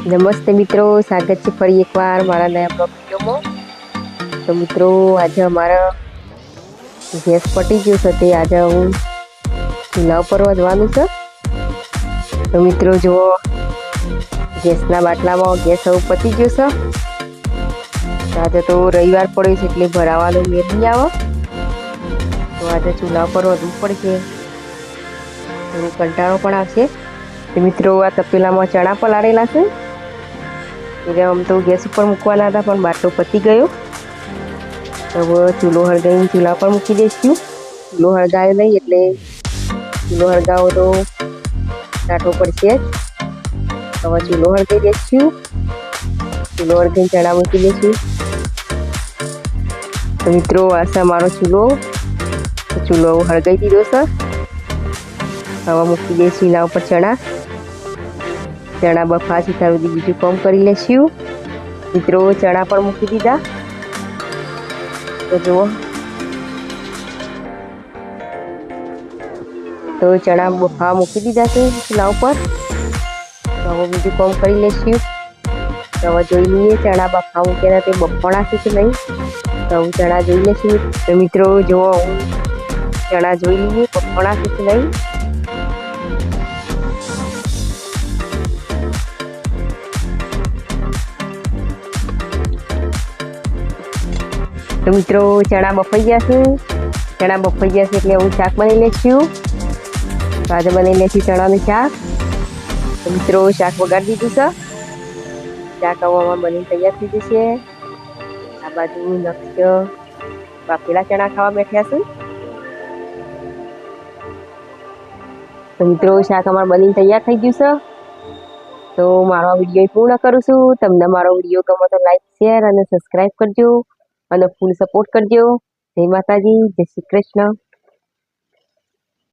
નમસ્તે મિત્રો, સ્વાગત છે ફરી એકવાર મારા નયા બ્લોગ વિડીયોમાં તો મિત્રો, આજે અમારા ગેસ પટી ગયો છે તે આજે હું ચૂલા ઉપર વધવાનું છે. તો મિત્રો, જુઓ, ગેસના બાટલામાં ગેસ હવે પતી ગયો છે. આજે તો રવિવાર પડ્યો છે એટલે ભરાવાનો મેર નહીં આવે. તો આજે ચૂલા ઉપર વધવું પડશે. થોડું કંટાળો પણ આવશે. મિત્રો, આ તપેલામાં ચણા પલાળેલા છે. એટલે આમ તો ગેસ ઉપર મૂકવાના હતા, પણ બાટલો પતી ગયો. હવે ચૂલો હળગાવીને ચૂલા પર મૂકી દઈશું ચૂલો હળગાવ્યો નહીં એટલે ચૂલો હળગાવો તો કાઢવો પડશે હવે ચૂલો હળગાવી દઈશું ચૂલો હળગાવીને ચણા મૂકી દઈશું તો મિત્રો, આ છે અમારો ચૂલો. ચૂલો હળગાવી દીધો છે. હવે મૂકી દઈશું એના ઉપર ચણા. ચણા બફા ત્યાં સુધી બીજું કોમ કરી લેશું. મિત્રો, ચણા પણ મૂકી દીધા. તો જુઓ. તો ચણા બફા મૂકી દીધા છે ચૂલા ઉપર. હવે બીજું કોમ કરી લેશું. તો હવે જોઈ લઈએ ચણા બફા મૂકેલા તે બફાણા છે કે નહીં. તો હું ચણા જોઈ લેશું. તો મિત્રો, જુઓ. હું ચણા જોઈ લઈએ, બફાણા છે કે નહીં. તો મિત્રો ચણા બફાઈ ગયા છે. ચણા બફાઈ ગયા છે એટલે હું શાક બનાવી લઈશું તો આજે બનાવી લઈશું ચણાનું શાક. મિત્રો, શાક વગાડી દીધું છે. શાક હવામાં બની તૈયાર થઈ જશે આ બાજુ નક્ષ બાફેલા ચણા ખાવા બેઠ્યા છે. તો મિત્રો, શાક અમારે બની તૈયાર થઈ ગયું છે. તો મારો વીડિયો પૂર્ણ કરું છું. તમને મારો વીડિયો ગમે તો લાઈક શેર અને સબસ્ક્રાઈબ કરજો. અને ફૂલ સપોર્ટ કરજો. જય માતાજી જય શ્રી કૃષ્ણ.